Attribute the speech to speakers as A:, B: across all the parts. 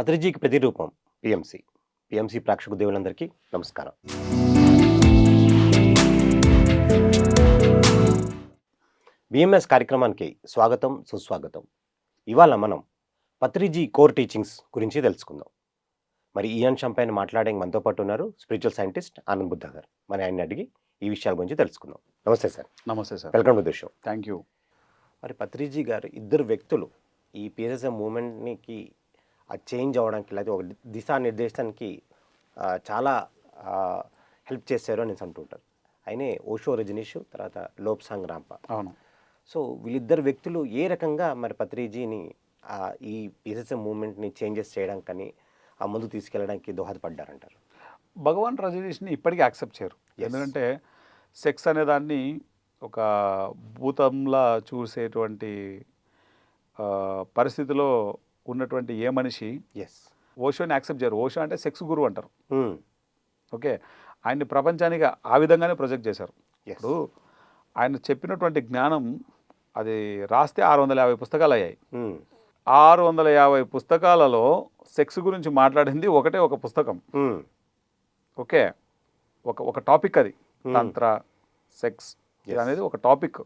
A: పత్రిజీకి ప్రతిరూపం PMC. PMC ప్రేక్షక దేవులందరికీ నమస్కారం. బిఎంఎస్ కార్యక్రమానికి స్వాగతం సుస్వాగతం. ఇవాళ మనం పత్రిజీ కోర్ టీచింగ్స్ గురించి తెలుసుకుందాం. మరి ఈ అంశం పైన మాట్లాడే మనతో పాటు ఉన్నారు స్పిరిచువల్ సైంటిస్ట్ ఆనంద్ బుద్ధ గారు. మరి ఆయన్ని అడిగి ఈ విషయాల గురించి తెలుసుకుందాం. నమస్తే సార్.
B: నమస్తే sir.
A: Welcome to the show.
B: Thank you
A: మరి పత్రిజీ గారు ఇద్దరు వ్యక్తులు ఈ పిఎస్ఎం మూమెంట్కి చేంజ్ అవ్వడానికి లేదా ఒక దిశానిర్దేశానికి ఆ, చాలా హెల్ప్ చేశారు అని అంటుంటారు. ఆయనే ఓషో రజనీష్ తర్వాత లోప్సాంగ్ రాంప.
B: అవును.
A: సో వీళ్ళిద్దరు వ్యక్తులు ఏ రకంగా మరి పత్రిజీని ఆ, ఈ పిఎస్ఎం మూమెంట్ని చేంజెస్ చేయడానికి కానీ ఆ ముందు తీసుకెళ్ళడానికి దోహదపడ్డారంటారు?
B: భగవాన్ రజనీష్ని ఇప్పటికీ యాక్సెప్ట్ చేయరు. ఎందుకంటే సెక్స్ అనే దాన్ని ఒక భూతంలా చూసేటువంటి ఆ, పరిస్థితిలో ఉన్నటువంటి ఏ మనిషి
A: ఎస్
B: ఓషోని యాక్సెప్ట్ చేయరు. ఓషో అంటే సెక్స్ గురువు అంటారు. ఓకే? ఆయన్ని ప్రపంచానికి ఆ విధంగానే ప్రొజెక్ట్ చేశారు. ఇప్పుడు ఆయన చెప్పినటువంటి జ్ఞానం అది రాస్తే ఆరు వందల యాభై పుస్తకాలు అయ్యాయి. ఆరు వందల యాభై పుస్తకాలలో సెక్స్ గురించి మాట్లాడింది ఒకటే ఒక పుస్తకం. ఓకే? ఒక ఒక టాపిక్ అది.
A: Hmm.
B: తంత్ర సెక్స్. అనేది ఒక టాపిక్.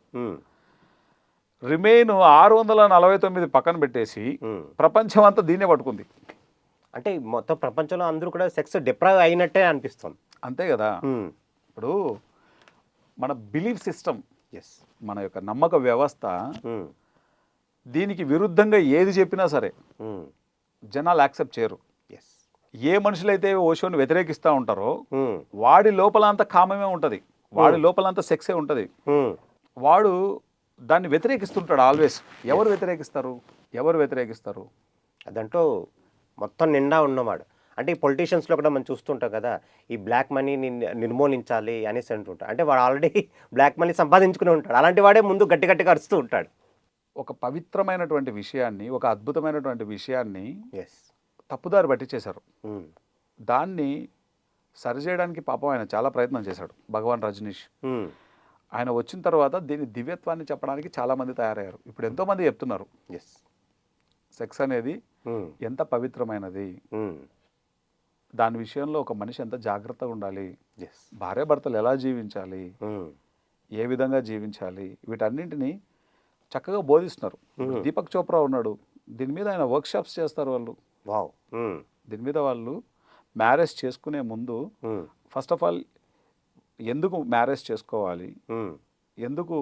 B: రిమైన్ ఆరు వందల నలభై తొమ్మిది పక్కన పెట్టేసి ప్రపంచం అంతా దీన్నే పట్టుకుంది.
A: అంటే మొత్తం ప్రపంచంలో అందరూ కూడా సెక్స్ డిప్రైవ్ అయినట్టే అనిపిస్తుంది.
B: అంతే కదా? ఇప్పుడు మన బిలీఫ్ సిస్టమ్
A: ఎస్
B: మన యొక్క నమ్మక వ్యవస్థ దీనికి విరుద్ధంగా ఏది చెప్పినా సరే జనాలు యాక్సెప్ట్ చేయరు.
A: ఎస్
B: ఏ మనుషులైతే ఓషోని వ్యతిరేకిస్తూ ఉంటారో వాడి లోపల అంతా కామమే ఉంటుంది. వాడి లోపల అంతా సెక్సే ఉంటుంది. వాడు దాన్ని వ్యతిరేకిస్తుంటాడు ఆల్వేస్. ఎవరు వ్యతిరేకిస్తారు? ఎవరు వ్యతిరేకిస్తారు?
A: అదంటూ మొత్తం నిండా ఉన్నవాడు. అంటే ఈ పొలిటీషియన్స్లో కూడా మనం చూస్తుంటాం కదా ఈ బ్లాక్ మనీని నిర్మూలించాలి అనేసి అంటుంటాడు. అంటే వాడు ఆల్రెడీ బ్లాక్ మనీ సంపాదించుకుని ఉంటాడు. అలాంటి వాడే ముందు గట్టి గట్టిగా అరుస్తూ ఉంటాడు.
B: ఒక పవిత్రమైనటువంటి విషయాన్ని ఒక అద్భుతమైనటువంటి విషయాన్ని
A: ఎస్
B: తప్పుదారి పట్టించేశారు. దాన్ని సరిచేయడానికి పాపం ఆయన చాలా ప్రయత్నం చేశాడు భగవాన్ రజనీష్. ఆయన వచ్చిన తర్వాత దీని దివ్యత్వాన్ని చెప్పడానికి చాలామంది తయారయ్యారు. ఇప్పుడు ఎంతోమంది చెప్తున్నారు.
A: ఎస్.
B: సెక్స్ అనేది ఎంత పవిత్రమైనది? దాని విషయంలో ఒక మనిషి ఎంత జాగ్రత్తగా ఉండాలి?
A: ఎస్.
B: భార్యాభర్తలు ఎలా జీవించాలి? ఏ విధంగా జీవించాలి? వీటన్నింటినీ చక్కగా బోధిస్తున్నారు. దీపక్ చోప్రా ఉన్నాడు. దీని మీద ఆయన వర్క్షాప్స్ చేస్తారు వాళ్ళు.
A: వావ్.
B: దీని మీద వాళ్ళు మ్యారేజ్ చేసుకునే ముందు ఫస్ట్ ఆఫ్ ఆల్ ఎందుకు మ్యారేజ్ చేసుకోవాలి? ఎందుకు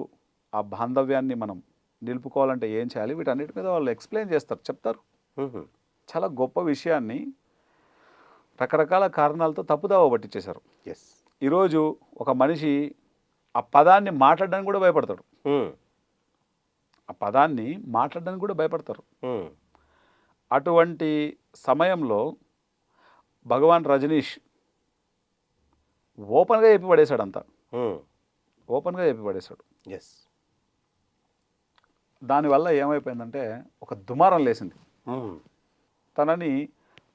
B: ఆ బాంధవ్యాన్ని మనం నిలుపుకోవాలంటే ఏం చేయాలి? వీటన్నిటి మీద వాళ్ళు ఎక్స్ప్లెయిన్ చేస్తారు చెప్తారు. చాలా గొప్ప విషయాన్ని రకరకాల కారణాలతో తప్పుదావ పట్టించేశారు.
A: ఎస్
B: ఈరోజు ఒక మనిషి ఆ పదాన్ని మాట్లాడడానికి కూడా భయపడతాడు. ఆ పదాన్ని మాట్లాడడానికి కూడా భయపడతారు. అటువంటి సమయంలో భగవాన్ రజనీష్ ఓపెన్గా చెప్పి పడేశాడు అంతా ఓపెన్గా చెప్పి పడేశాడు.
A: ఎస్
B: దానివల్ల ఏమైపోయిందంటే ఒక దుమారం లేసింది. తనని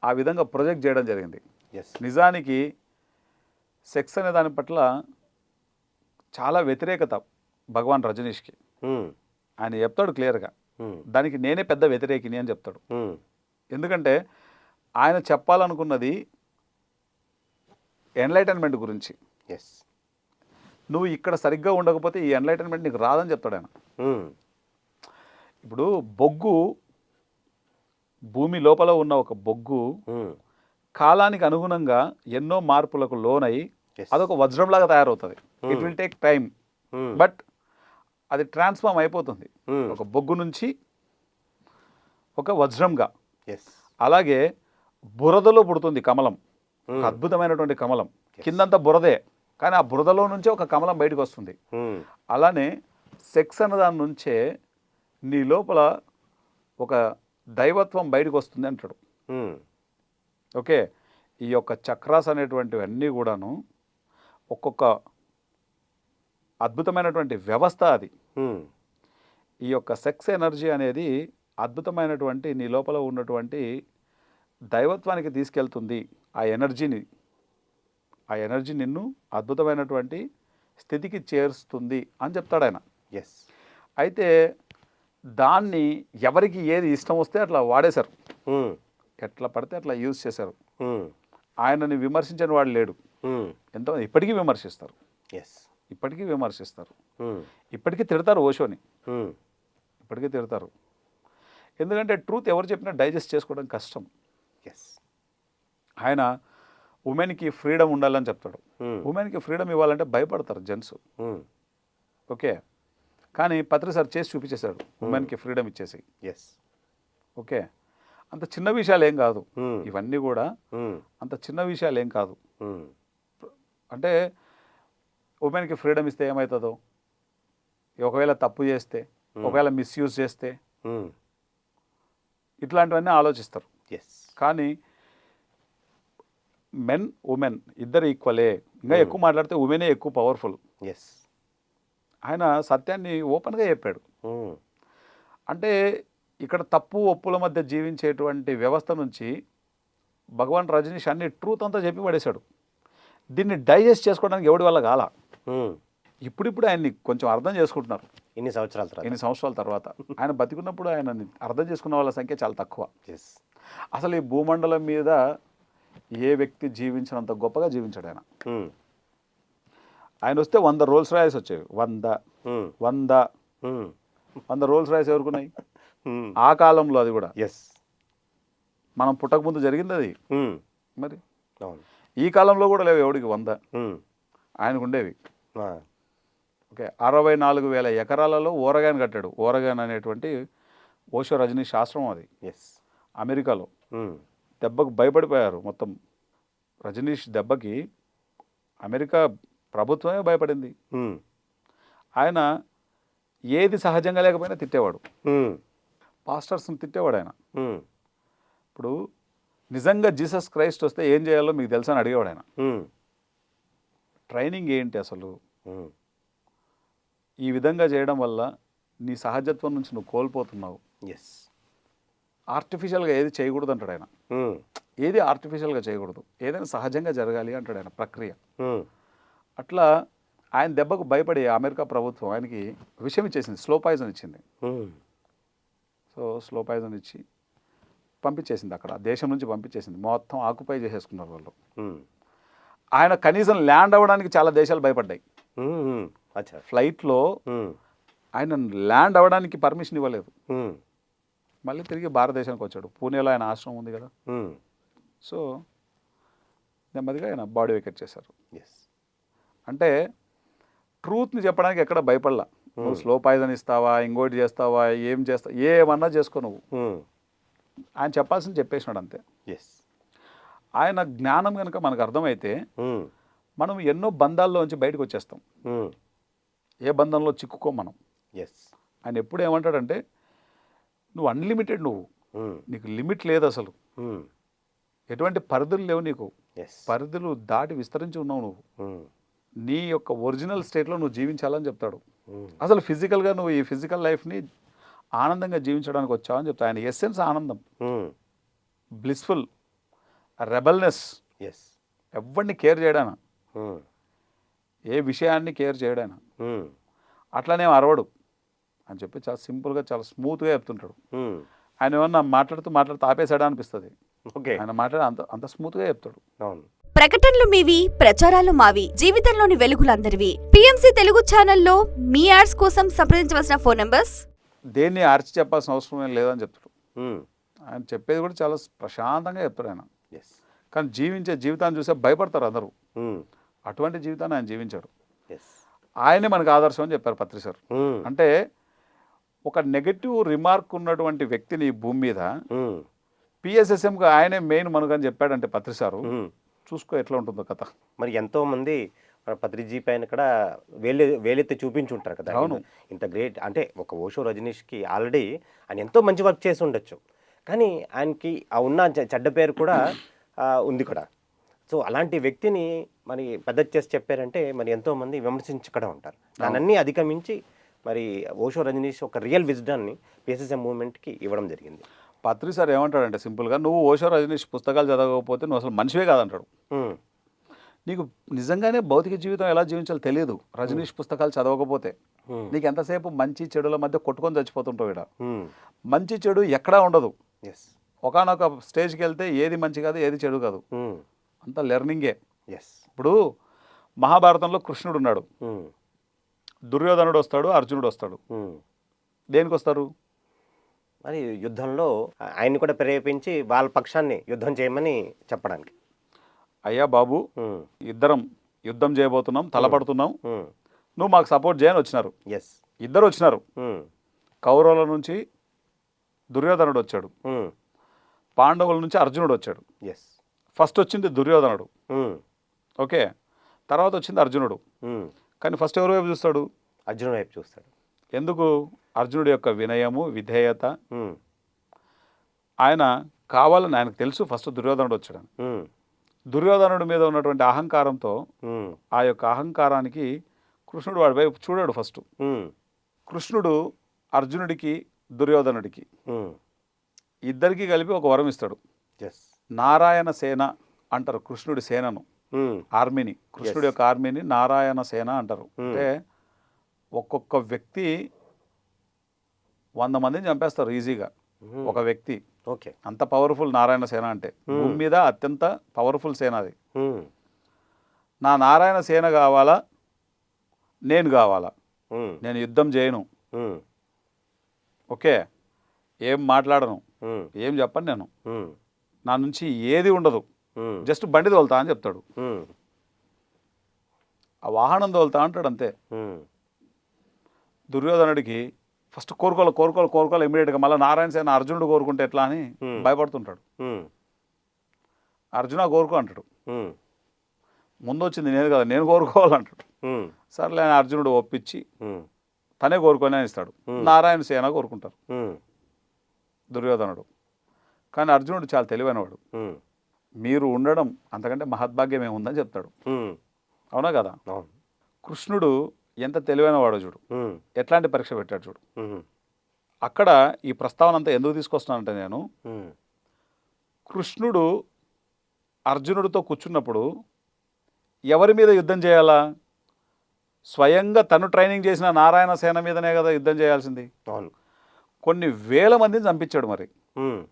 B: ఆ విధంగా ప్రొజెక్ట్ చేయడం జరిగింది.
A: ఎస్
B: నిజానికి సెక్స్ అనే దాని పట్ల చాలా వ్యతిరేకత భగవాన్ రజనీష్కి. ఆయన చెప్తాడు క్లియర్గా. దానికి నేనే పెద్ద వ్యతిరేకిని అని చెప్తాడు. ఎందుకంటే ఆయన చెప్పాలనుకున్నది ఎన్లైటన్మెంట్ గురించి.
A: ఎస్
B: నువ్వు ఇక్కడ సరిగ్గా ఉండకపోతే ఈ ఎన్లైటన్మెంట్ నీకు రాదని చెప్తాడు ఆయన. ఇప్పుడు బొగ్గు భూమి లోపల ఉన్న ఒక బొగ్గు కాలానికి అనుగుణంగా ఎన్నో మార్పులకు లోనై. అదొక వజ్రంలాగా తయారవుతుంది. It will take time but అది ట్రాన్స్ఫార్మ్ అయిపోతుంది. ఒక బొగ్గు నుంచి ఒక వజ్రంగా. అలాగే బురదలో పుడుతుంది కమలం. ఒక అద్భుతమైనటువంటి కమలం. కిందంతా బురదే కానీ ఆ బురదలో నుంచే ఒక కమలం బయటకు వస్తుంది. అలానే సెక్స్ అన్న దాని నుంచే నీ లోపల ఒక దైవత్వం బయటకు వస్తుంది అంటాడు. ఓకే ఈ యొక్క చక్రాస్ అనేటువంటివి అన్నీ కూడాను ఒక్కొక్క అద్భుతమైనటువంటి వ్యవస్థ అది. ఈ యొక్క సెక్స్ ఎనర్జీ అనేది అద్భుతమైనటువంటి నీ లోపల ఉన్నటువంటి దైవత్వానికి తీసుకెళ్తుంది. ఆ ఎనర్జీని ఆ ఎనర్జీ నిన్ను అద్భుతమైనటువంటి స్థితికి చేరుస్తుంది అని చెప్తాడు ఆయన.
A: ఎస్
B: అయితే దాన్ని ఎవరికి ఏది ఇష్టం వస్తే అట్లా వాడేశారు. ఎట్లా పడితే అట్లా యూజ్ చేశారు.
A: ఉమ్,
B: ఆయనని విమర్శించని వాడు లేడు.
A: ఉమ్,
B: ఎంతమంది? ఇప్పటికీ విమర్శిస్తారు.
A: ఎస్
B: ఇప్పటికీ విమర్శిస్తారు. ఇప్పటికీ తిడతారు ఓషోని. ఇప్పటికీ తిడతారు. ఎందుకంటే ట్రూత్ ఎవరు చెప్పినా డైజెస్ట్ చేసుకోవడం కష్టం. ఆయన ఉమెన్కి ఫ్రీడమ్ ఉండాలని చెప్తాడు.
A: ఉమ్,
B: ఉమెన్కి ఫ్రీడమ్ ఇవ్వాలంటే భయపడతారు జెంట్స్. ఓకే? కానీ పత్రి సార్ చేసి చూపించేశాడు ఉమెన్కి ఫ్రీడమ్ ఇచ్చేసి.
A: Yes
B: okay? అంత చిన్న విషయాలు ఏం కాదు ఇవన్నీ కూడా అంత చిన్న విషయాలు ఏం కాదు అంటే ఉమెన్కి ఫ్రీడమ్ ఇస్తే ఏమవుతుందో ఒకవేళ తప్పు చేస్తే ఒకవేళ మిస్యూజ్ చేస్తే ఇట్లాంటివన్నీ ఆలోచిస్తారు.
A: ఎస్
B: కానీ మెన్ ఉమెన్ ఇద్దరు ఈక్వలే ఇంకా ఎక్కువ మాట్లాడితే ఉమెనే ఎక్కువ పవర్ఫుల్
A: ఎస్
B: ఆయన సత్యాన్ని ఓపెన్గా చెప్పాడు.
A: ఉమ్,
B: అంటే ఇక్కడ తప్పు ఒప్పుల మధ్య జీవించేటువంటి వ్యవస్థ నుంచి భగవాన్ రజనీష్ అన్ని ట్రూత్ అంతా చెప్పి పడేశాడు. దీన్ని డైజెస్ట్ చేసుకోవడానికి ఎవడి వల్ల కాల?
A: ఉమ్,
B: ఇప్పుడిప్పుడు ఆయన్ని కొంచెం అర్థం చేసుకుంటున్నారు.
A: ఇన్ని సంవత్సరాల తర్వాత.
B: ఎన్ని సంవత్సరాల తర్వాత. ఆయన బతికున్నప్పుడు ఆయన అర్థం చేసుకున్న వాళ్ళ సంఖ్య చాలా తక్కువ.
A: ఎస్
B: అసలు ఈ భూమండలం మీద ఏ వ్యక్తి జీవించినంత గొప్పగా జీవించాడు ఆయన. ఆయన వస్తే వంద రోల్స్ రాయల్స్ వచ్చేవి. వంద. వంద. వంద రోల్స్ రాయల్స్ ఎవరుకున్నాయి? ఆ కాలంలో అది కూడా.
A: ఎస్
B: మనం పుట్టక ముందు జరిగింది అది. మరి? ఈ కాలంలో కూడా లేవు ఎవడికి వంద. ఆయనకు ఉండేవి. ఓకే. అరవై నాలుగు వేల ఎకరాలలో ఓరగాన్ కట్టాడు. ఓరగాన్ అనేటువంటి ఓషో రజనీ శాస్త్రం అది.
A: ఎస్
B: అమెరికాలో. దెబ్బకు భయపడిపోయారు మొత్తం. రజనీష్ దెబ్బకి అమెరికా ప్రభుత్వమే భయపడింది. ఆయన ఏది సహజంగా లేకపోయినా తిట్టేవాడు. పాస్టర్స్ని తిట్టేవాడు ఆయన. ఇప్పుడు నిజంగా జీసస్ క్రైస్ట్ వస్తే ఏం చేయాలో మీకు తెలుసా అని అడిగేవాడు ఆయన. ట్రైనింగ్ ఏంటి అసలు? ఈ విధంగా చేయడం వల్ల నీ సహజత్వం నుంచి నువ్వు కోల్పోతున్నావు.
A: ఎస్
B: ఆర్టిఫిషియల్గా ఏది చేయకూడదు అంటాడు ఆయన ఏది ఆర్టిఫిషియల్గా చేయకూడదు. ఏదైనా సహజంగా జరగాలి అంటాడు ఆయన ప్రక్రియ. అట్లా ఆయన దెబ్బకు భయపడి అమెరికా ప్రభుత్వం ఆయనకి విషయం ఇచ్చేసింది స్లో పాయిజన్ ఇచ్చింది. సో స్లో పాయిజన్ ఇచ్చి పంపించేసింది అక్కడ దేశం నుంచి పంపించేసింది. మొత్తం ఆక్యుపై చేసేసుకున్నారు వాళ్ళు. ఆయన కనీసం ల్యాండ్ అవ్వడానికి చాలా దేశాలు భయపడ్డాయి. ఫ్లైట్లో ఆయన ల్యాండ్ అవ్వడానికి పర్మిషన్ ఇవ్వలేదు. మళ్ళీ తిరిగి భారతదేశానికి వచ్చాడు. పూణేలో ఆయన ఆశ్రమం ఉంది కదా. సో నెమ్మదిగా ఆయన బాడీ వెకెట్ చేశారు.
A: ఎస్
B: అంటే ట్రూత్ని చెప్పడానికి ఎక్కడ భయపడలా. నువ్వు స్లో పాయిజన్ ఇస్తావా ఇంకోటి చేస్తావా ఏం చేస్తావా ఏమన్నా చేసుకో నువ్వు. ఆయన చెప్పాల్సింది చెప్పేసినాడు అంతే.
A: ఎస్
B: ఆయన జ్ఞానం కనుక మనకు అర్థమైతే మనం ఎన్నో బంధాల్లోంచి బయటకు వచ్చేస్తాం. ఏ బంధంలో చిక్కుకోం మనం.
A: ఎస్
B: ఆయన ఎప్పుడు ఏమంటాడంటే నువ్వు అన్లిమిటెడ్ నువ్వు. నీకు లిమిట్ లేదు అసలు. ఎటువంటి పరిధులు లేవు నీకు. పరిధులు దాటి విస్తరించి ఉన్నావు నువ్వు. నీ యొక్క ఒరిజినల్ స్టేట్లో నువ్వు జీవించాలని చెప్తాడు. అసలు ఫిజికల్గా నువ్వు ఈ ఫిజికల్ లైఫ్ని ఆనందంగా జీవించడానికి వచ్చావు అని చెప్తా ఆయన ఎస్సెన్స్ ఆనందం. బ్లిస్ఫుల్ రెబల్నెస్
A: ఎస్
B: ఎవరిని కేర్ చేయడాన? ఏ విషయాన్ని కేర్ చేయడాన? అట్లానే అరవడు. అని చెప్పి చాలా సింపుల్గా చాలా స్మూత్గా చెప్తుంటాడు. ఆయన ఏమన్నా మాట్లాడుతూ మాట్లాడుతూ ఆపేసాడా అనిపిస్తుంది
A: ఓకే.
B: ఆయన మాట్లాడి అంత అంత స్మూత్గా చెప్తాడు.
A: అవును.
C: ప్రకటనలు మీవి ప్రచారాలు మావి జీవితంలోని వెలుగులందరివి. పిఎంసి తెలుగు ఛానల్లో మీ యాడ్స్ కోసం సంప్రదించవలసిన ఫోన్ నంబర్స్?
B: దేన్ని అరిచి చెప్పాల్సిన అవసరం ఏం లేదని చెప్తాడు. ఆయన చెప్పేది కూడా చాలా ప్రశాంతంగా చెప్తారు ఆయన.
A: ఎస్.
B: కానీ జీవించే జీవితాన్ని చూసే భయపడతారు అందరూ. అటువంటి జీవితాన్ని ఆయన జీవించాడు.
A: ఎస్.
B: ఆయనే మనకు ఆదర్శం అని చెప్పారు పత్రి సార్. అంటే ఒక నెగటివ్ రిమార్క్ ఉన్నటువంటి వ్యక్తిని ఈ భూమి మీద పిఎస్ఎస్ఎంకి ఆయనే మెయిన్ మనకని చెప్పాడంటే పత్రి సారు. చూసుకో ఎట్లా ఉంటుందో కథ.
A: మరి ఎంతో మంది మన పత్రిజీ పైన కూడా వేలే వేలెత్తి చూపించుంటారు కదా.
B: అవును.
A: ఇంత గ్రేట్ అంటే ఒక ఓషో రజనీష్కి ఆల్రెడీ ఆయన ఎంతో మంచి వర్క్ చేసి ఉండొచ్చు. కానీ ఆయనకి ఆ ఉన్న చెడ్డ పేరు కూడా ఉంది కూడా. సో అలాంటి వ్యక్తిని మరి పెద్ద చేసి చెప్పారంటే మరి ఎంతో మంది విమర్శించకుండా ఉంటారు. దానన్నీ అధిగమించి మరి ఓషో రజనీష్ ఒక రియల్ విజ్డాన్ని పిఎస్ఎస్ఎం మూవ్మెంట్కి ఇవ్వడం జరిగింది.
B: పత్రి సార్ ఏమంటాడంటే సింపుల్గా నువ్వు ఓషో రజనీష్ పుస్తకాలు చదవకపోతే నువ్వు అసలు మనిషివే కాదంటాడు. నీకు నిజంగానే భౌతిక జీవితం ఎలా జీవించాలో తెలియదు రజనీష్ పుస్తకాలు చదవకపోతే. నీకు ఎంతసేపు మంచి చెడుల మధ్య కొట్టుకొని చచ్చిపోతుంటావు ఇక్కడ మంచి చెడు ఎక్కడా ఉండదు.
A: ఎస్.
B: ఒకనొక స్టేజ్కి వెళ్తే ఏది మంచి కాదు ఏది చెడు కాదు. అంతా లెర్నింగే.
A: ఎస్.
B: ఇప్పుడు మహాభారతంలో కృష్ణుడు ఉన్నాడు. దుర్యోధనుడు వస్తాడు అర్జునుడు వస్తాడు. దేనికి వస్తారు?
A: మరి యుద్ధంలో ఆయన్ని కూడా ప్రేరేపించి వాళ్ళ పక్షాన్ని యుద్ధం చేయమని చెప్పడానికి.
B: అయ్యా బాబు ఇద్దరం యుద్ధం చేయబోతున్నాం తలపడుతున్నాం. నువ్వు మాకు సపోర్ట్ చేయని వచ్చినారు.
A: ఎస్
B: ఇద్దరు వచ్చినారు. కౌరవుల నుంచి దుర్యోధనుడు వచ్చాడు. పాండవుల నుంచి అర్జునుడు వచ్చాడు.
A: ఎస్
B: ఫస్ట్ వచ్చింది దుర్యోధనుడు. ఓకే తర్వాత వచ్చింది అర్జునుడు. కానీ ఫస్ట్ ఎవరు వైపు చూస్తాడు?
A: అర్జునుడు వైపు చూస్తాడు.
B: ఎందుకు? అర్జునుడి యొక్క వినయము విధేయత. ఆయన కావాలని ఆయనకు తెలుసు ఫస్ట్ దుర్యోధనుడు వచ్చాడని దుర్యోధనుడి మీద ఉన్నటువంటి అహంకారంతో ఆ యొక్క అహంకారానికి కృష్ణుడు వాడి వైపు చూడాడు ఫస్ట్. కృష్ణుడు అర్జునుడికి దుర్యోధనుడికి ఇద్దరికి కలిపి ఒక వరం ఇస్తాడు. నారాయణ సేన అంటారు కృష్ణుడి సేనను. ఆర్మీని కృష్ణుడి యొక్క ఆర్మీని నారాయణ సేన అంటారు. అంటే ఒక్కొక్క వ్యక్తి వంద మందిని చంపేస్తారు ఈజీగా.
A: ఉమ్,
B: ఒక వ్యక్తి.
A: ఓకే
B: అంత పవర్ఫుల్ నారాయణ సేన అంటే. భూమి మీద అత్యంత పవర్ఫుల్ సేన అది. నా నారాయణ సేన కావాలా? నేను కావాలా? నేను యుద్ధం చేయను. ఓకే. ఏం మాట్లాడను? ఏం చెప్పను నేను? నా నుంచి ఏది ఉండదు. జస్ట్ బండి తోలుతా అని చెప్తాడు. ఆ వాహనం తోలుతా అంటాడు అంతే. దుర్యోధనుడికి ఫస్ట్ కోరుకోవాలి కోరుకోవాలి కోరుకోవాలి ఇమీడియట్గా మళ్ళీ నారాయణ సేన అర్జునుడు కోరుకుంటే ఎట్లా అని. భయపడుతుంటాడు. అర్జున కోరుకో అంటాడు. ముందు వచ్చింది నేను కదా నేను కోరుకోవాలంటాడు సర్లే అర్జునుడు ఒప్పించి తనే కోరుకొని అని ఇస్తాడు. నారాయణ సేన కోరుకుంటారు. దుర్యోధనుడు. కానీ అర్జునుడు చాలా తెలివైనవాడు. మీరు ఉండడం అంతకంటే మహద్భాగ్యం ఏముందని చెప్తాడు. అవునా కదా? కృష్ణుడు ఎంత తెలివైనవాడో చూడు.
A: ఉమ్,
B: ఎట్లాంటి పరీక్ష పెట్టాడు చూడు. అక్కడ ఈ ప్రస్తావన అంతా ఎందుకు తీసుకొస్తున్నానంటే నేను కృష్ణుడు అర్జునుడితో కూర్చున్నప్పుడు ఎవరి మీద యుద్ధం చేయాలా? స్వయంగా తను ట్రైనింగ్ చేసిన నారాయణ సేన మీదనే కదా యుద్ధం చేయాల్సింది. కొన్ని వేల మందిని చంపించాడు మరి.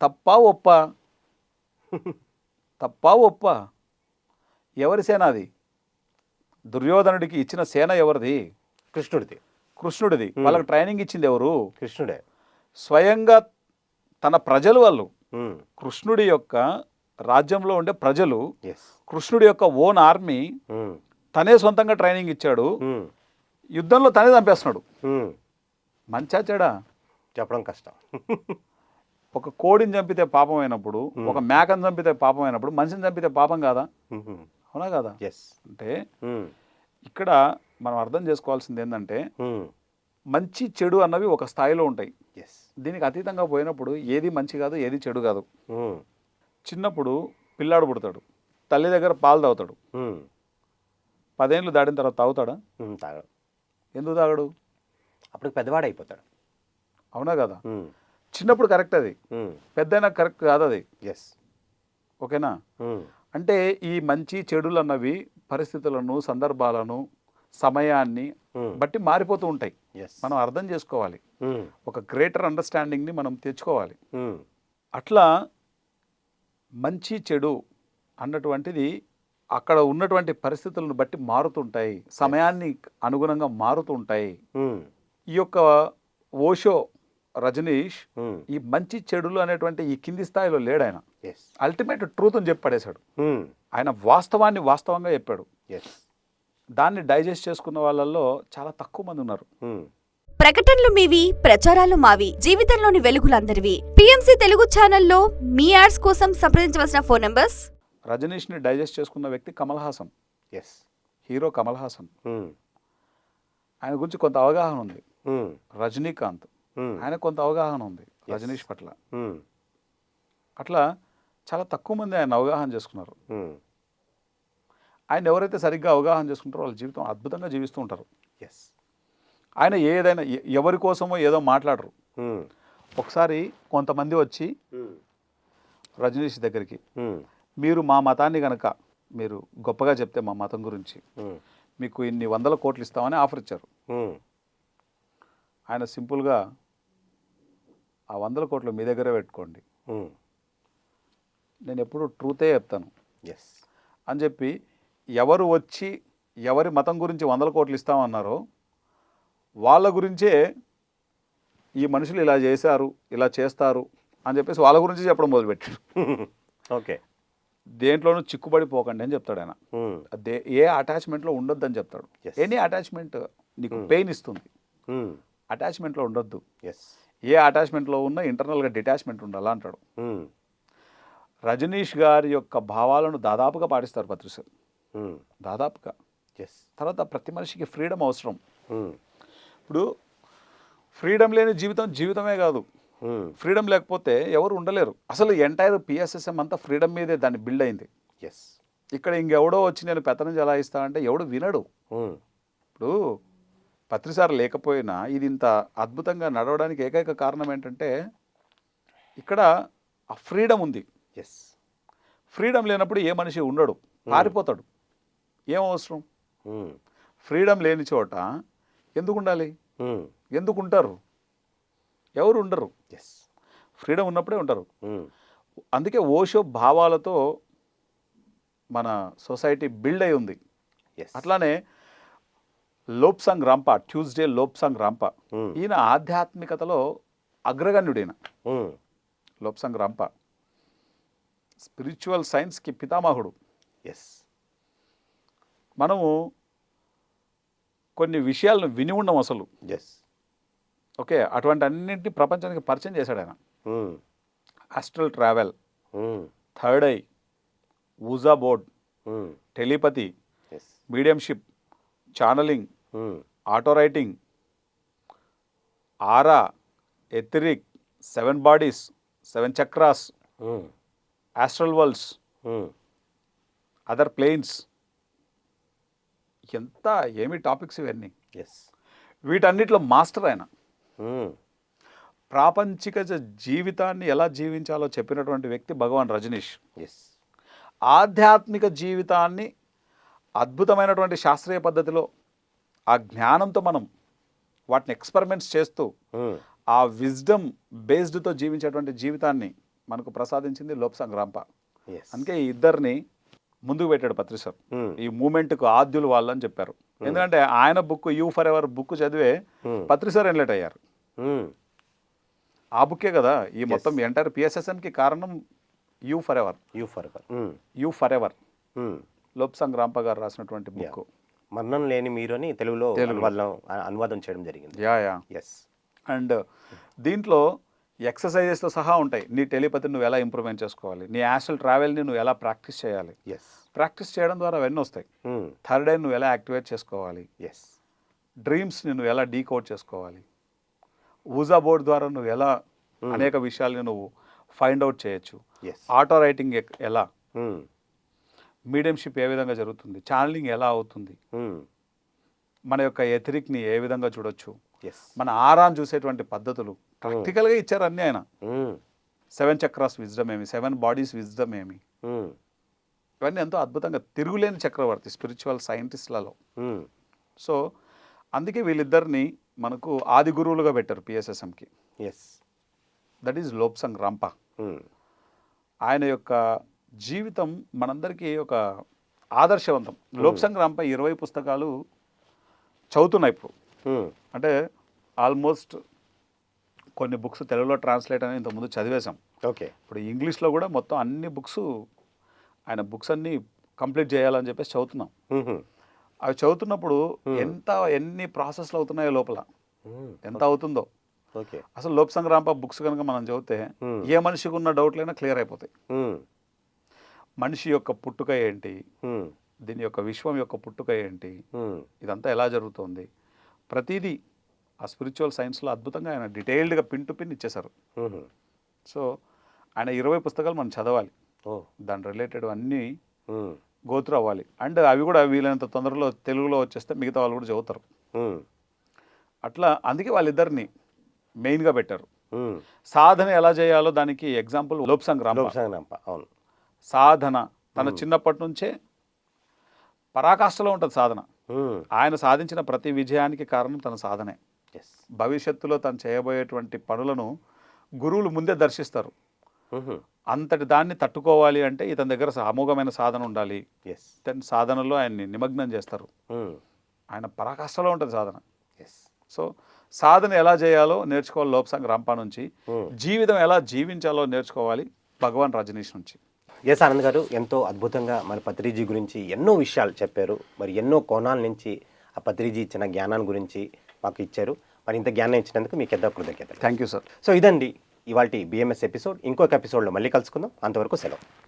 B: తప్ప ఒప్ప? తప్ప ఒప్ప? ఎవరి సేన అది? దుర్యోధనుడికి ఇచ్చిన సేన ఎవరిది?
A: కృష్ణుడిది.
B: కృష్ణుడిది. వాళ్ళకి ట్రైనింగ్ ఇచ్చింది ఎవరు?
A: కృష్ణుడే.
B: స్వయంగా తన ప్రజలు వాళ్ళు. కృష్ణుడి యొక్క రాజ్యంలో ఉండే ప్రజలు కృష్ణుడి యొక్క ఓన్ ఆర్మీ తనే సొంతంగా ట్రైనింగ్ ఇచ్చాడు. యుద్ధంలో తనే చంపేస్తున్నాడు. మంచా చెడా?
A: చెప్పడం కష్టం.
B: ఒక కోడిని చంపితే పాపం అయినప్పుడు ఒక మేకను చంపితే పాపం అయినప్పుడు మనిషిని చంపితే పాపం కాదా? అవునా కదా?
A: ఎస్
B: అంటే ఇక్కడ మనం అర్థం చేసుకోవాల్సింది ఏంటంటే మంచి చెడు అన్నవి ఒక స్థాయిలో ఉంటాయి. దీనికి అతీతంగా పోయినప్పుడు ఏది మంచి కాదు ఏది చెడు కాదు. చిన్నప్పుడు పిల్లాడు పుడతాడు తల్లి దగ్గర పాలు తాగుతాడు. పదేళ్ళు దాటిన తర్వాత తాగుతాడా?
A: తాగడు.
B: ఎందుకు తాగడు?
A: అప్పుడు పెద్దవాడు అయిపోతాడు
B: అవునా కదా? చిన్నప్పుడు కరెక్ట్ అది. పెద్దయినా కరెక్ట్ కాదు అది
A: ఎస్
B: ఓకేనా అంటే ఈ మంచి చెడులు అన్నవి పరిస్థితులను సందర్భాలను సమయాన్ని బట్టి మారిపోతూ ఉంటాయి. మనం అర్థం చేసుకోవాలి. ఒక గ్రేటర్ అండర్స్టాండింగ్ని మనం తెచ్చుకోవాలి. అట్లా మంచి చెడు అన్నటువంటిది అక్కడ ఉన్నటువంటి పరిస్థితులను బట్టి మారుతుంటాయి. సమయాన్ని అనుగుణంగా మారుతుంటాయి. ఈ యొక్క ఓషో రజనీష్ ఈ మంచి చెడులు అనేటువంటి ఈ కింది స్థాయిలో లేడు ఆయన
A: ఎస్
B: అల్టిమేట్ ట్రూత్ అని చెప్పి పడేశాడు ఆయన వాస్తవాన్ని వాస్తవంగా చెప్పాడు.
A: ఎస్
C: దాన్ని డైజెస్ట్ చేసుకున్న వాళ్ళల్లో చాలా తక్కువ మంది ఉన్నారు.
D: ప్రకటనలు మీవి ప్రచారాలు మావి జీవితంలోని వెలుగులందరివి. పిఎంసి తెలుగు ఛానల్లో మీ యాడ్స్ కోసం సంప్రదించవలసిన ఫోన్ నంబర్స్?
B: రజనీష్ని డైజెస్ట్ చేసుకున్న వ్యక్తి Kamal Haasan.
A: Yes
B: hero Kamal Haasan. ఆయన గురించి కొంత అవగాహన ఉంది. రజనీకాంత్. ఆయన కొంత అవగాహన ఉంది రజనీష్ పట్ల. అట్లా చాలా తక్కువ మంది ఆయన అవగాహన చేసుకున్నారు. ఆయన ఎవరైతే సరిగ్గా అవగాహన చేసుకుంటారో వాళ్ళ జీవితం అద్భుతంగా జీవిస్తూ ఉంటారు.
A: ఎస్
B: ఆయన ఏదైనా ఎవరి కోసమో ఏదో మాట్లాడరు. ఒకసారి కొంతమంది వచ్చి రజనీష్ దగ్గరికి మీరు మా మతాన్ని కనుక మీరు గొప్పగా చెప్తే మా మతం గురించి మీకు ఇన్ని వందల కోట్లు ఇస్తామని ఆఫర్ ఇచ్చారు. ఆయన సింపుల్గా ఆ వందల కోట్లు మీ దగ్గరే పెట్టుకోండి. నేను ఎప్పుడు ట్రూతే చెప్తాను.
A: ఎస్
B: అని చెప్పి ఎవరు వచ్చి ఎవరి మతం గురించి వందల కోట్లు ఇస్తామన్నారో వాళ్ళ గురించే ఈ మనుషులు ఇలా చేశారు ఇలా చేస్తారు అని చెప్పేసి వాళ్ళ గురించి చెప్పడం మొదలుపెట్టాడు
A: ఓకే.
B: దేంట్లోనూ చిక్కుబడిపోకండి అని చెప్తాడు ఆయన. అదే ఏ అటాచ్మెంట్లో ఉండొద్దని చెప్తాడు.
A: Yes.
B: ఎనీ అటాచ్మెంట్ నీకు పెయిన్ ఇస్తుంది. అటాచ్మెంట్లో ఉండొద్దు.
A: ఎస్
B: ఏ అటాచ్మెంట్లో ఉన్నా ఇంటర్నల్గా డిటాచ్మెంట్ ఉండాలా అంటాడు. రజనీష్ గారి యొక్క భావాలను దాదాపుగా పాటిస్తారు
A: Hmm.
B: దాదాపుగా
A: ఎస్
B: తర్వాత ప్రతి మనిషికి ఫ్రీడమ్ అవసరం. ఇప్పుడు ఫ్రీడమ్ లేని జీవితం జీవితమే కాదు. ఫ్రీడమ్ లేకపోతే ఎవరు ఉండలేరు అసలు ఎంటైర్ పిఎస్ఎస్ఎం అంతా ఫ్రీడమ్ మీదే దాన్ని బిల్డ్ అయింది
A: ఎస్
B: ఇక్కడ ఇంకెవడో వచ్చి నేను పెత్తనం జలాయిస్తా అంటే ఎవడు వినడు. ఇప్పుడు పత్రిసార్ లేకపోయినా ఇది ఇంత అద్భుతంగా నడవడానికి ఏకైక కారణం ఏంటంటే ఇక్కడ ఆ ఫ్రీడమ్ ఉంది.
A: ఎస్
B: ఫ్రీడమ్ లేనప్పుడు ఏ మనిషి ఉండడు. పారిపోతాడు. ఏం అవసరం?
A: Hmm.
B: ఫ్రీడమ్ లేని చోట ఎందుకు ఉండాలి?
A: Hmm.
B: ఎందుకు ఉంటారు? ఎవరు ఉండరు.
A: ఎస్
B: ఫ్రీడమ్ ఉన్నప్పుడే ఉంటారు.
A: Hmm.
B: అందుకే ఓషో భావాలతో మన సొసైటీ బిల్డ్ అయి ఉంది.
A: ఎస్
B: అట్లానే Lobsang Rampa Tuesday Lobsang Rampa. ఈయన ఆధ్యాత్మికతలో అగ్రగణ్యుడైన. లోప్సాంగ్ రాంప. స్పిరిచువల్ సైన్స్కి పితామహుడు.
A: ఎస్
B: మనము కొన్ని విషయాలను విని ఉండం అసలు.
A: ఎస్
B: ఓకే అటువంటి అన్నింటినీ ప్రపంచానికి పరిచయం చేశాడు ఆయన. Astral travel. Third eye ouija board. Telepathy mediumship channeling. Auto writing. Aura etheric seven bodies seven chakras. Astral worlds
A: Hmm.
B: Other planes. ఎంత ఏమి టాపిక్స్ ఇవన్నీ.
A: ఎస్
B: వీటన్నిటిలో మాస్టర్ ఆయన. ప్రాపంచిక జీవితాన్ని ఎలా జీవించాలో చెప్పినటువంటి వ్యక్తి భగవాన్ రజనీష్.
A: ఎస్
B: ఆధ్యాత్మిక జీవితాన్ని అద్భుతమైనటువంటి శాస్త్రీయ పద్ధతిలో ఆ జ్ఞానంతో మనం వాటిని ఎక్స్పెరిమెంట్స్ చేస్తూ. ఆ విజ్డమ్ బేస్డ్తో జీవించేటువంటి జీవితాన్ని మనకు ప్రసాదించింది లోప్సాంగ్ రాంప అందుకే ఈ ఇద్దరిని ముందుకు పెట్టాడు పత్రిసర్. ఈ మూమెంట్కు ఆద్యులు వాళ్ళు అని చెప్పారు ఎందుకంటే ఆయన book you forever book చదివే. పత్రిసర్ ఎన్లెట్ అయ్యారు. ఆ బుక్కే కదా ఈ మొత్తం ఎంటైర్ పిఎస్ఎస్ఎంకి కారణం you forever
A: you forever.
B: You forever. Lobsang Rampa garu రాసినటువంటి బుక్
A: మరణం లేని మీరు అని తెలుగులో. అనువాదం అనువాదం చేయడం జరిగింది.
B: Yeah yeah.
A: ఎస్
B: అండ్ దీంట్లో ఎక్సర్సైజెస్తో సహా ఉంటాయి. నీ టెలిపతి నువ్వు ఎలా ఇంప్రూవ్మెంట్ చేసుకోవాలి? నీ యాస్ట్రల్ ట్రావెల్ని నువ్వు ఎలా ప్రాక్టీస్ చేయాలి?
A: ఎస్
B: ప్రాక్టీస్ చేయడం ద్వారా అవన్నీ వస్తాయి. థర్డ్ ఐ నువ్వు ఎలా యాక్టివేట్ చేసుకోవాలి?
A: ఎస్
B: డ్రీమ్స్ని నువ్వు ఎలా డీకోడ్ చేసుకోవాలి? ఊజా బోర్డ్ ద్వారా నువ్వు ఎలా అనేక విషయాల్ని నువ్వు ఫైండ్ అవుట్ చేయొచ్చు? ఆటో రైటింగ్ ఎలా? మీడియంషిప్ ఏ విధంగా జరుగుతుంది? ఛానలింగ్ ఎలా అవుతుంది? మన యొక్క ఎథరిక్ని ఏ విధంగా చూడొచ్చు? మన ఆరాన్ చూసేటువంటి పద్ధతులు ప్రాక్టికల్గా ఇచ్చారు అన్నీ ఆయన. సెవెన్ చక్రాస్ విజ్డమ్ ఏమి? సెవెన్ బాడీస్ విజ్డమ్ ఏమి? ఇవన్నీ ఎంతో అద్భుతంగా తిరుగులేని చక్రవర్తి స్పిరిచువల్ సైంటిస్ట్లలో. సో అందుకే వీళ్ళిద్దరిని మనకు ఆది గురువులుగా పెట్టారు పిఎస్ఎస్ఎంకి
A: yes
B: that is Lobsang Rampa. ఆయన యొక్క జీవితం మనందరికీ ఒక ఆదర్శవంతం. లోప్సంగ్ రంప ఇరవై పుస్తకాలు చదువుతున్నాయి ఇప్పుడు. అంటే ఆల్మోస్ట్ కొన్ని బుక్స్ తెలుగులో ట్రాన్స్లేట్ అని ఇంతకుముందు చదివేశాం.
A: ఓకే.
B: ఇప్పుడు ఇంగ్లీష్లో కూడా మొత్తం అన్ని బుక్స్ ఆయన బుక్స్ అన్ని కంప్లీట్ చేయాలని చెప్పేసి చదువుతున్నాం. అవి చదువుతున్నప్పుడు ఎంత ఎన్ని ప్రాసెస్లు అవుతున్నాయో లోపల. ఎంత అవుతుందో.
A: ఓకే.
B: అసలు లోక్ సంగ్రాంప బుక్స్ కనుక మనం చదివితే. ఏ మనిషికి ఉన్న డౌట్లైనా క్లియర్ అయిపోతాయి. మనిషి యొక్క పుట్టుక ఏంటి? దీని యొక్క విశ్వం యొక్క పుట్టుక ఏంటి? ఇదంతా ఎలా జరుగుతోంది? ప్రతిదీ ఆ స్పిరిచువల్ సైన్స్లో అద్భుతంగా ఆయన డీటెయిల్డ్గా పిన్ టు పిన్ ఇచ్చేశారు. సో ఆయన ఇరవై పుస్తకాలు మనం చదవాలి. దాని రిలేటెడ్ అన్నీ గోత్రు అవ్వాలి. అండ్ అవి కూడా వీలైనంత తొందరలో తెలుగులో వచ్చేస్తే మిగతా వాళ్ళు కూడా చదువుతారు. అట్లా అందుకే వాళ్ళిద్దరిని మెయిన్గా పెట్టారు. సాధన ఎలా చేయాలో దానికి ఎగ్జాంపుల్ లోప్సంగ్ రాంప.
A: లోపసాగనంప అవును.
B: సాధన. తన చిన్నప్పటి నుంచే పరాకాష్ఠలో ఉంటుంది సాధన. ఆయన సాధించిన ప్రతి విజయానికి కారణం తన సాధనే.
A: ఎస్
B: భవిష్యత్తులో తను చేయబోయేటువంటి పనులను గురువులు ముందే దర్శిస్తారు. అంతటి దాన్ని తట్టుకోవాలి అంటే ఇతని దగ్గర అమోఘమైన సాధన ఉండాలి. ఇతని సాధనలో ఆయన్ని నిమగ్నం చేస్తారు. ఆయన పరాకాష్ఠలో ఉంటుంది సాధన.
A: ఎస్
B: సో సాధన ఎలా చేయాలో నేర్చుకోవాలి లోపసంగ్ రంపా నుంచి. జీవితం ఎలా జీవించాలో నేర్చుకోవాలి భగవాన్ రజనీష్ నుంచి.
A: ఎస్ ఆనంద్ గారు ఎంతో అద్భుతంగా మన పత్రిజీ గురించి ఎన్నో విషయాలు చెప్పారు. మరి ఎన్నో కోణాల నుంచి ఆ పత్రిజీ ఇచ్చిన జ్ఞానాన్ని గురించి మాకు ఇచ్చారు. మరి ఇంత జ్ఞానం ఇచ్చినందుకు మీకు ఎంతో కృతజ్ఞతలు.
B: థ్యాంక్ యూ సార్
A: సో ఇదండి ఇవాళ బిఎంఎస్ ఎపిసోడ్ ఇంకొక ఎపిసోడ్లో మళ్ళీ కలుసుకుందాం. అంతవరకు సెలవు.